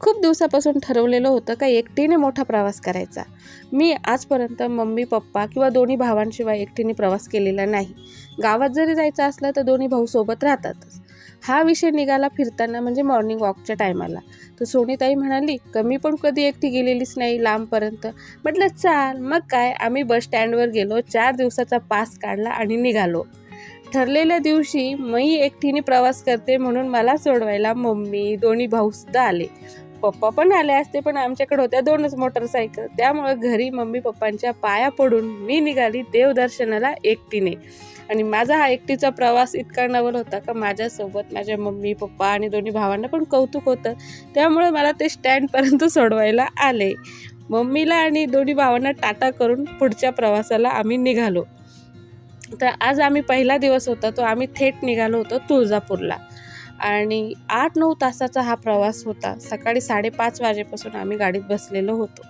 खूप दिवसापासून ठरवलेलं होतं का एकटीने मोठा प्रवास करायचा. मी आजपर्यंत मम्मी पप्पा किंवा दोन्ही भावांशिवाय एकटीने प्रवास केलेला नाही. गावात जरी जायचं असलं तर दोन्ही भाऊ सोबत राहतातच. हा विषय निघाला फिरताना म्हणजे मॉर्निंग वॉकच्या टायमाला तर सोनीताई म्हणाली कमी पण कधी एकटी गेलेलीच नाही लांबपर्यंत. म्हटलं चाल मग काय? आम्ही बस स्टँडवर गेलो चार दिवसाचा पास काढला आणि निघालो. ठरलेल्या दिवशी मी एकटीने प्रवास करते म्हणून मला सोडवायला मम्मी दोन्ही भाऊसुद्धा आले. पप्पा पण आले असते पण आमच्याकडे होत्या दोनच मोटरसायकल. त्यामुळं घरी मम्मी पप्पांच्या पाया पडून मी निघाली देवदर्शनाला एकटीने. आणि माझा हा एकटीचा प्रवास इतका नवल होता का माझ्यासोबत माझ्या मम्मी पप्पा आणि दोन्ही भावांना पण कौतुक होतं. त्यामुळे मला ते स्टँडपर्यंत सोडवायला आले. मम्मीला आणि दोन्ही भावांना टाटा करून पुढच्या प्रवासाला आम्ही निघालो. तर आज आम्ही पहिला दिवस होता तो आम्ही थेट निघालो होतो तुळजापूरला. आणि आठ नऊ तासाचा हा प्रवास होता. सकाळी साडेपाच वाजेपासून आम्ही गाडीत बसलेलो होतो.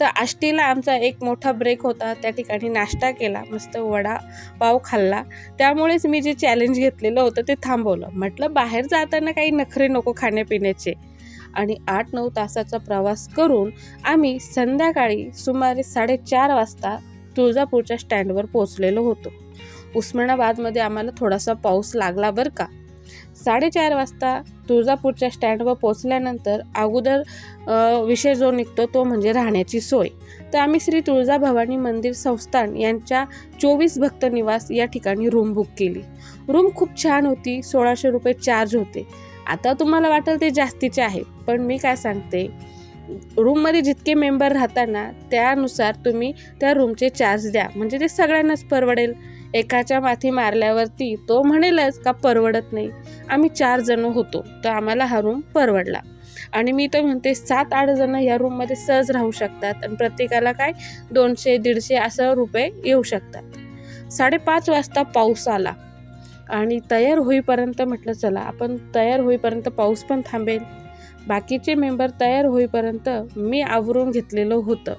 तर आष्टीला आमचा एक मोठा ब्रेक होता. त्या ठिकाणी नाश्ता केला मस्त वडा पाव खाल्ला. त्यामुळेच मी जे चॅलेंज घेतलेलं होतं ते थांबवलं. म्हटलं बाहेर जाताना काही नखरे नको खाण्यापिण्याचे. आणि आठ नऊ तासाचा प्रवास करून आम्ही संध्याकाळी सुमारे साडेचार वाजता तुळजापूरच्या स्टँडवर पोचलेलो होतो. उस्मानाबादमध्ये आम्हाला थोडासा पाऊस लागला बरं का? साडेचार वाजता तुळजापूरच्या स्टँडवर पोचल्यानंतर अगोदर विषय जो निघतो तो म्हणजे राहण्याची सोय. तर आम्ही श्री तुळजाभवानी मंदिर संस्थान यांच्या चोवीस भक्त निवास या ठिकाणी रूम बुक केली. रूम खूप छान होती सोळाशे रुपये चार्ज होते. आता तुम्हाला वाटेल ते जास्तीचे आहे पण मी काय सांगते रूममध्ये जितके मेंबर राहताना त्यानुसार तुम्ही त्या रूमचे चार्ज द्या. म्हणजे ते सगळ्यांनाच परवडेल. एकाच्या माथी मारल्यावरती तो म्हणेलच का परवडत नाही. आम्ही चार जण होतो तर आम्हाला हा रूम परवडला. आणि मी तर म्हणते सात आठ जण या रूममध्ये सहज राहू शकतात आणि प्रत्येकाला काय दोनशे दीडशे असं रुपये येऊ शकतात. साडेपाच वाजता पाऊस आला आणि तयार होईपर्यंत म्हटलं चला आपण तयार होईपर्यंत पाऊस पण थांबेल. बाकीचे मेंबर तयार होईपर्यंत मी आवरून घेतलेलं होतं.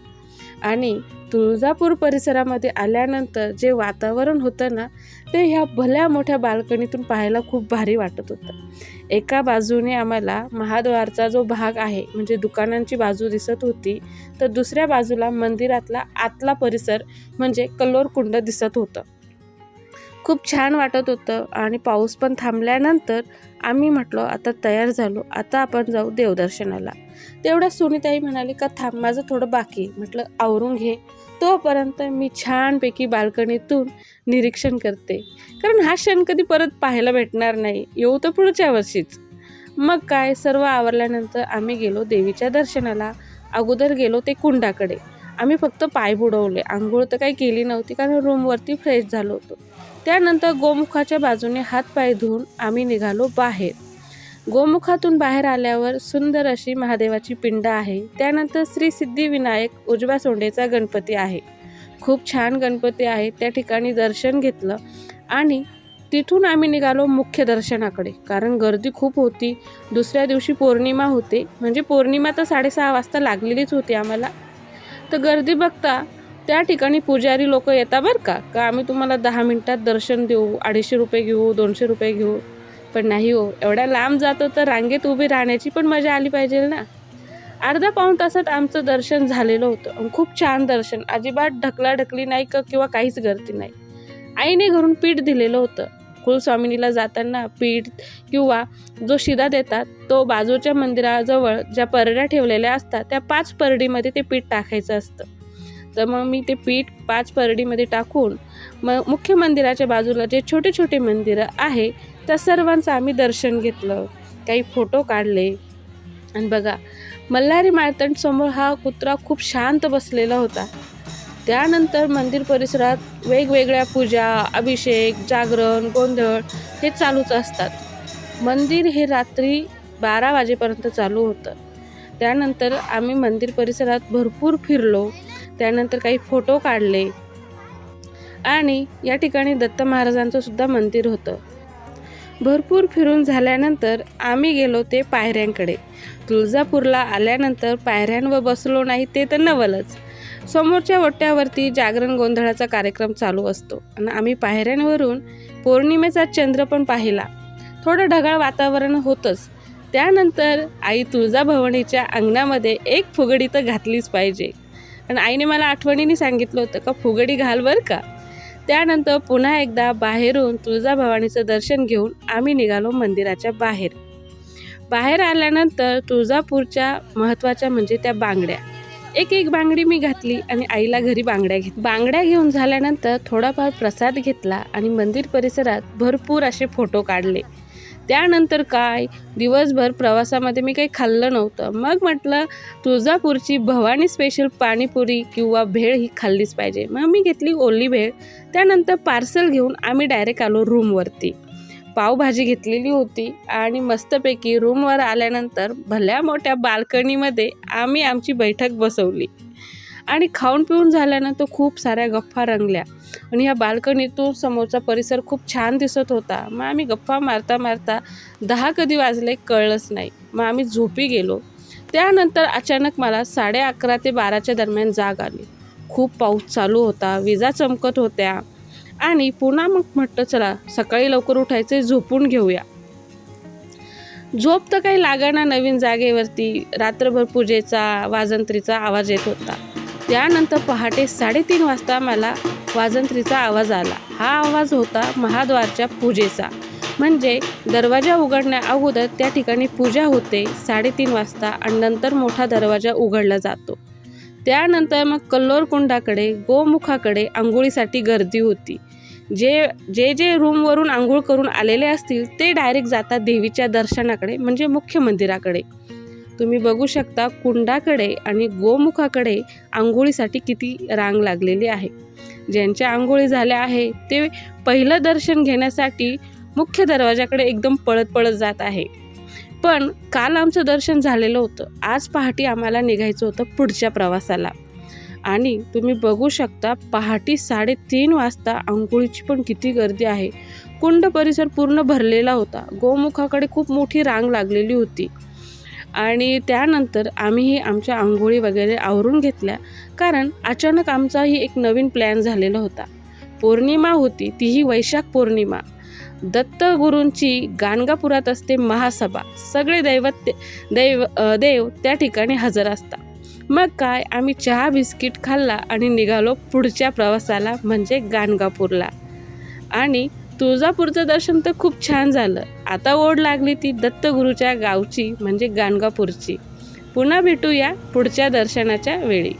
आणि तुळजापूर परिसरामध्ये आल्यानंतर जे वातावरण होतं ना ते ह्या भल्या मोठ्या बाल्कनीतून पाहायला खूप भारी वाटत होतं. एका बाजूने आम्हाला महाद्वारचा जो भाग आहे म्हणजे दुकानांची बाजू दिसत होती तर दुसऱ्या बाजूला मंदिरातला आतला परिसर म्हणजे कल्लोरकुंड दिसत होतं. खूप छान वाटत होतं आणि पाऊस पण थांबल्यानंतर आम्ही म्हटलो आता तयार झालो आता आपण जाऊ देवदर्शनाला. तेवढ्या सुनीताई म्हणाली का थांब माझं थोडं बाकी म्हटलं आवरून घे. तोपर्यंत मी छानपैकी बाल्कनीतून निरीक्षण करते. कारण हा क्षण कधी परत पाहायला भेटणार नाही येऊ तर पुढच्या वर्षीच. मग काय सर्व आवरल्यानंतर आम्ही गेलो देवीच्या दर्शनाला. अगोदर गेलो ते कुंडाकडे. आम्ही फक्त पाय बुडवले. आंघोळ तर काही केली नव्हती कारण रूमवरती फ्रेश झालो होतो. त्यानंतर गोमुखाच्या बाजूने हातपाय धुवून आम्ही निघालो बाहेर. गोमुखातून बाहेर आल्यावर सुंदर अशी महादेवाची पिंड आहे. त्यानंतर श्री सिद्धिविनायक उजव्या सोंडेचा गणपती आहे. खूप छान गणपती आहे. त्या ठिकाणी दर्शन घेतलं आणि तिथून आम्ही निघालो मुख्य दर्शनाकडे. कारण गर्दी खूप होती. दुसऱ्या दिवशी पौर्णिमा होते. म्हणजे पौर्णिमा तर साडेसहा वाजता लागलेलीच होती आम्हाला. तर गर्दी बघता त्या ठिकाणी पुजारी लोक येतात बरं का? का आम्ही तुम्हाला दहा मिनटात दर्शन देऊ अडीचशे रुपये घेऊ दोनशे रुपये घेऊ? पण नाही हो एवढ्या लांब जातो तर रांगेत उभी राहण्याची पण मजा आली पाहिजे ना. अर्धा पाऊण तासात आमचं दर्शन झालेलं होतं खूप छान दर्शन. अजिबात ढकलाढकली नाही का किंवा काहीच गर्दी नाही. आईने घरून पीठ दिलेलं होतं. कुलस्वामिनीला जाताना पीठ किंवा जो शिदा देतात तो बाजूच्या मंदिराजवळ ज्या परड्या ठेवलेल्या असतात त्या पाच परडीमध्ये ते पीठ टाकायचं असतं. तर मग मी ते पीठ पाच परडीमध्ये टाकून मग मुख्य मंदिराच्या बाजूला जे छोटे छोटे मंदिरं आहे त्या सर्वांचं आम्ही दर्शन घेतलं. काही फोटो काढले. आणि बघा मल्हारी माळतंड समोर हा कुत्रा खूप शांत बसलेला होता. त्यानंतर मंदिर परिसरात वेगवेगळ्या पूजा अभिषेक जागरण गोंधळ हे चालूच असतात. मंदिर हे रात्री बारा वाजेपर्यंत चालू होतं. त्यानंतर आम्ही मंदिर परिसरात भरपूर फिरलो. त्यानंतर काही फोटो काढले. आणि या ठिकाणी दत्त महाराजांचं सुद्धा मंदिर होतं. भरपूर फिरून झाल्यानंतर आम्ही गेलो ते पायऱ्यांकडे. तुळजापूरला आल्यानंतर पायऱ्यांवर बसलो नाही ते तर नवलच. समोरच्या वट्ट्यावरती जागरण गोंधळाचा कार्यक्रम चालू असतो. आणि आम्ही पायऱ्यांवरून पौर्णिमेचा चंद्र पण पाहिला. थोडं ढगाळ वातावरण होतंच. त्यानंतर आई तुळजाभवानीच्या अंगणामध्ये एक फुगडी तर घातलीच पाहिजे. आणि आईने मला आठवणीने सांगितलं होतं का फुगडी घाल बरं का? त्यानंतर पुन्हा एकदा बाहेरून तुळजाभवानीचं दर्शन घेऊन आम्ही निघालो मंदिराच्या बाहेर. बाहेर आल्यानंतर तुळजापूरच्या महत्त्वाच्या म्हणजे त्या बांगड्या. एक एक बांगडी मी घातली आणि आईला घरी बांगड्या घेत बांगड्या घेऊन झाल्यानंतर थोडाफार प्रसाद घेतला आणि मंदिर परिसरात भरपूर असे फोटो काढले. त्यानंतर काय? दिवसभर प्रवासामध्ये मी काही खाल्लं नव्हतं. मग म्हटलं तुळजापूरची भवानी स्पेशल पाणीपुरी किंवा भेळ ही खाल्लीच पाहिजे. मग मी घेतली ओली भेळ. त्यानंतर पार्सल घेऊन आम्ही डायरेक्ट आलो रूमवरती पावभाजी घेतलेली होती आणि मस्तपैकी रूमवर आल्यानंतर भल्या मोठ्या बाल्कनीमध्ये आम्ही आमची बैठक बसवली. आणि खाऊन पिऊन झाल्यानंतर खूप साऱ्या गप्पा रंगल्या. आणि ह्या बाल्कनीतून समोरचा परिसर खूप छान दिसत होता. मग आम्ही गप्पा मारता मारता दहा कधी वाजले कळलंच नाही. मग आम्ही झोपी गेलो. त्यानंतर अचानक मला साडे अकरा ते बाराच्या दरम्यान जाग आली. खूप पाऊस चालू होता विजा चमकत होत्या. आणि पुन्हा मग म्हटलं चला सकाळी लवकर उठायचे झोपून घेऊया. झोप तर काही लागाना नवीन जागेवरती. रात्रभर पूजेचा वाजंत्रीचा आवाज येत होता. त्यानंतर पहाटे साडेतीन वाजता मला वाजंत्रीचा आवाज आला. हा आवाज होता महाद्वारच्या पूजेचा. म्हणजे दरवाजा उघडण्या अगोदर त्या ठिकाणी पूजा होते. साडेतीन वाजता आणि नंतर मोठा दरवाजा उघडला जातो. त्यानंतर मग कल्लोर कुंडाकडे गोमुखाकडे आंघोळीसाठी गर्दी होती. जे जे जे रूमवरून आंघोळ करून आलेले असतील ते डायरेक्ट जातात देवीच्या दर्शनाकडे म्हणजे मुख्य मंदिराकडे. तुम्ही बघू शकता कुंडाकडे आणि गोमुखाकडे आंघोळीसाठी किती रांग लागलेली आहे. ज्यांच्या आंघोळी झाल्या आहे ते पहिलं दर्शन घेण्यासाठी मुख्य दरवाजाकडे एकदम पळत पळत जात आहे. पण काल आमचं दर्शन झालेलं होतं. आज पहाटे आम्हाला निघायचं होतं पुढच्या प्रवासाला. आणि तुम्ही बघू शकता पहाटे साडेतीन वाजता आंघोळीची पण किती गर्दी आहे. कुंड परिसर पूर्ण भरलेला होता. गोमुखाकडे खूप मोठी रांग लागलेली होती. आणि त्यानंतर आम्हीही आमच्या आंघोळी वगैरे आवरून घेतल्या. कारण अचानक आमचाही एक नवीन प्लॅन झालेला होता. पौर्णिमा होती तीही वैशाख पौर्णिमा. दत्तगुरूंची गाणगापुरात असते महासभा. सगळे दैवत दैव देव त्या ठिकाणी हजर असतात. मग काय आम्ही चहा बिस्किट खाल्ला आणि निघालो पुढच्या प्रवासाला म्हणजे गाणगापूरला. आणि तुळजापूरचं दर्शन तर खूप छान झालं. आता ओढ लागली ती दत्तगुरूच्या गावची म्हणजे गाणगापूरची. पुन्हा भेटूया पुढच्या दर्शनाच्या वेळी.